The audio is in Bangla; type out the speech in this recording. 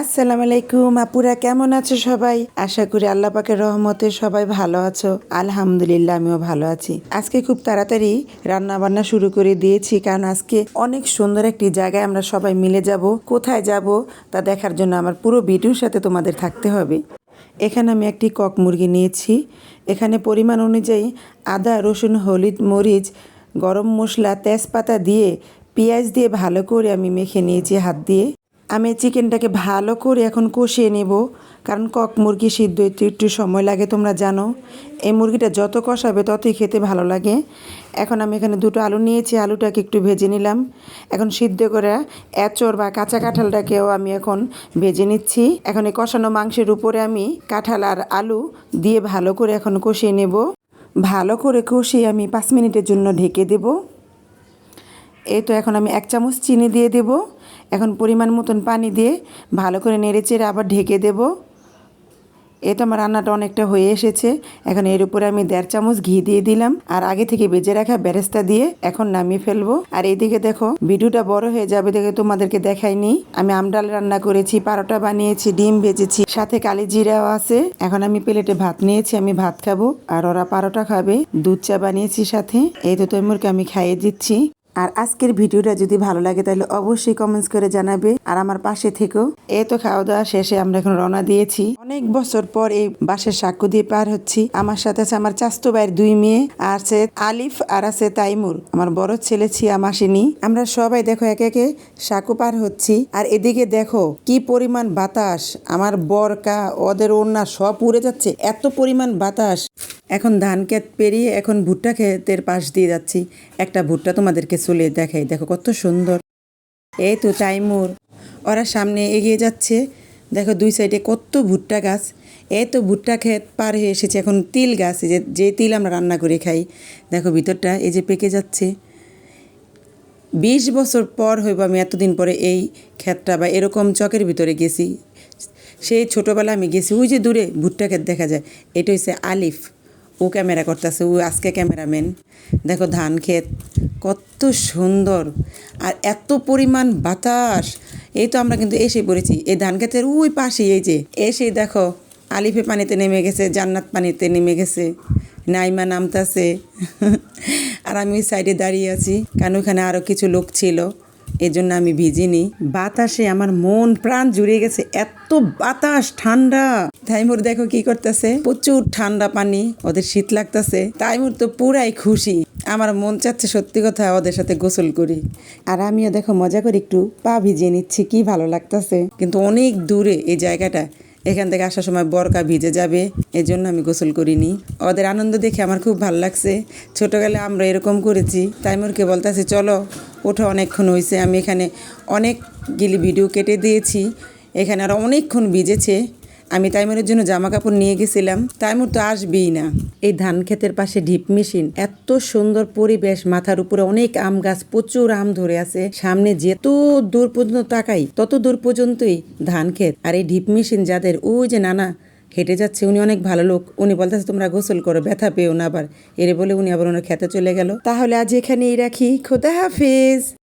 আসসালামু আলাইকুম, আপুরা কেমন আছো সবাই? আশা করি আল্লাহ পাকের রহমতে সবাই ভালো আছো। আলহামদুলিল্লাহ, আমিও ভালো আছি। আজকে খুব তাড়াতাড়ি রান্না বান্না শুরু করে দিয়েছি, কারণ আজকে অনেক সুন্দর একটি জায়গায় আমরা সবাই মিলে যাব। কোথায় যাব তা দেখার জন্য আমার পুরো ভিডিওর সাথে তোমাদের থাকতে হবে। এখানে আমি একটি কক মুরগি নিয়েছি। এখানে পরিমাণ অনুযায়ী আদা, রসুন, হলুদ মরিচ, গরম মশলা, তেজপাতা দিয়ে পেঁয়াজ দিয়ে ভালো করে আমি মেখে নিয়েছি হাত দিয়ে। আমি চিকেনটাকে ভালো করে এখন কষিয়ে নেব, কারণ কক মুরগি সিদ্ধ হতে একটু সময় লাগে, তোমরা জানো। এই মুরগিটা যত কষাবে ততই খেতে ভালো লাগে। এখন আমি এখানে দুটো আলু নিয়েছি, আলুটাকে একটু ভেজে নিলাম। এখন সিদ্ধ করে এঁচড় বা কাঁচা কাঁঠালটাকেও আমি এখন ভেজে নিচ্ছি। এখন এই কষানো মাংসের উপরে আমি কাঁঠাল আর আলু দিয়ে ভালো করে এখন কষিয়ে নেব। ভালো করে কষিয়ে আমি পাঁচ মিনিটের জন্য ঢেকে দেবো। এই তো এখন আমি এক চামচ চিনি দিয়ে দেব। এখন পরিমাণ মতন পানি দিয়ে ভালো করে নেড়ে চেড়ে আবার ঢেকে দেব। এই তো আমার রান্নাটা অনেকটা হয়ে এসেছে। এখন এর উপরে আমি দেড় চামচ ঘি দিয়ে দিলাম। আর আগে থেকে বেজে রাখা বেরেস্তা দিয়ে এখন নামিয়ে ফেলব। আর এইদিকে দেখো, ভিডিওটা বড় হয়ে যাবে দেখে তোমাদেরকে দেখাইনি। আমি আমডাল রান্না করেছি, পারোটা বানিয়েছি, ডিম ভেজেছি, সাথে কালি জিরাও আছে। এখন আমি প্লেটে ভাত নিয়েছি, আমি ভাত খাব। আর ওরা পারোটা খাবে, দুধ চা বানিয়েছি সাথে। এই তো তৈমুরকে আমি খাইয়ে দিচ্ছি। আর আজকের ভিডিওটা যদি ভালো লাগে তাহলে অবশ্যই কমেন্টস করে জানাবে। আর আমার পাশে থেকেও এ তো খাওয়া দাওয়া শেষে আমরা এখন রওনা দিয়েছি। অনেক বছর পর এই বাসের সাক্ষ্য দিয়ে পার হচ্ছি। আমার সাথে আছে আমার চাস্তো ভাইয়ের দুই মেয়ে, আর আছে আলিফ আর আছে তাইমুর আমার বড় ছেলে ছিয়া মাসিনী। আমরা সবাই দেখো একে একে সাঁকো পার হচ্ছি। আর এদিকে দেখো কি পরিমাণ বাতাস। আমার বরকা, ওদের ওড়না সব উড়ে যাচ্ছে। এত পরিমাণ বাতাস। এখন ধান ক্ষেত পেরিয়ে এখন ভুট্টা ক্ষেতের পাশ দিয়ে যাচ্ছি। একটা ভুট্টা তোমাদেরকে চলে দেখাই। দেখো কত সুন্দর। এই তো টাইমুর ওরা সামনে এগিয়ে যাচ্ছে। দেখো দুই সাইডে কত ভুট্টা গাছ। এই তো ভুট্টা ক্ষেত পার হয়ে এসেছে এখন তিল গাছ। যে যে তিল আমরা রান্না করে খাই। দেখো ভিতরটা এই যে পেকে যাচ্ছে। বিশ বছর পর হইব আমি এতদিন পরে এই ক্ষেতটা বা এরকম চকের ভিতরে গেছি। সেই ছোটোবেলা আমি গেছি। ওই যে দূরে ভুট্টা ক্ষেত দেখা যায়। এটা হচ্ছে আলিফ। ও ক্যামেরা করতেছে, ও আজকে ক্যামেরাম্যান। দেখো ধান ক্ষেত, কত সুন্দর। আর এত পরিমাণ বাতাস। এই তো আমরা কিন্তু এসে পড়েছি, এই ধান ক্ষেতের ওই পাশেই, এই যে। এসেই দেখো, আলিফে পানিতে নেমে গেছে, জান্নাত পানিতে নেমে গেছে, নাইমা নামতাছে। আর আমি ওই সাইডে দাঁড়িয়ে আছি, কারণ ওখানে আরও কিছু লোক ছিল এই জন্য আমি ভিজিনি। বাতাসে আমার মন প্রাণ জুড়ে গেছে, এত বাতাস, ঠান্ডা। তাইমুর দেখো কি করতেছে? প্রচুর ঠান্ডা পানি, ওদের শীত লাগতেছে। তাইমুর তো পুরাই খুশি। আমার মন চাচ্ছে সত্যি কথা ওদের সাথে গোসল করি। আর আমিও দেখো মজা করে একটু পা ভিজিয়ে নিচ্ছি, কি ভালো লাগতেছে। কিন্তু অনেক দূরে এই জায়গাটা, এখান থেকে আসার সময় বরকা ভিজে যাবে এই জন্য আমি গোসল করিনি। ওদের আনন্দ দেখে আমার খুব ভালো লাগছে। ছোটোবেলায় আমরা এরকম করেছি। তাইমুরকে বলতেছি, চলো, ওঠো, অনেকক্ষণ হয়েছে আমি এখানে অনেকগুলি ভিডিও কেটে দিয়েছি। এখানে আর অনেকক্ষণ ভিজেছে। আমি তাইমুরের জন্য জামা কাপড় নিয়ে গেছিলাম। তাইমুর তো আসবেই না। এই ধান ক্ষেতের পাশে ঢিপ মেশিন। এত সুন্দর পরিবেশ, মাথার উপরে অনেক আম গাছ, প্রচুর আম ধরে আছে। সামনে যেত দূর পর্যন্ত তাকাই, তত দূর পর্যন্তই ধান ক্ষেত। আর এই ঢিপ মেশিন যাদের ওই যে নানা, হেঁটে যাচ্ছে, উনি অনেক ভালো লোক। উনি বলতেছে, তোমরা গোসল করো, ব্যথা পেও না আবার। এরে বলে উনি আবার ওনার খেতে চলে গেল। তাহলে আজ এখানেই রাখি। খোদা হাফিজ।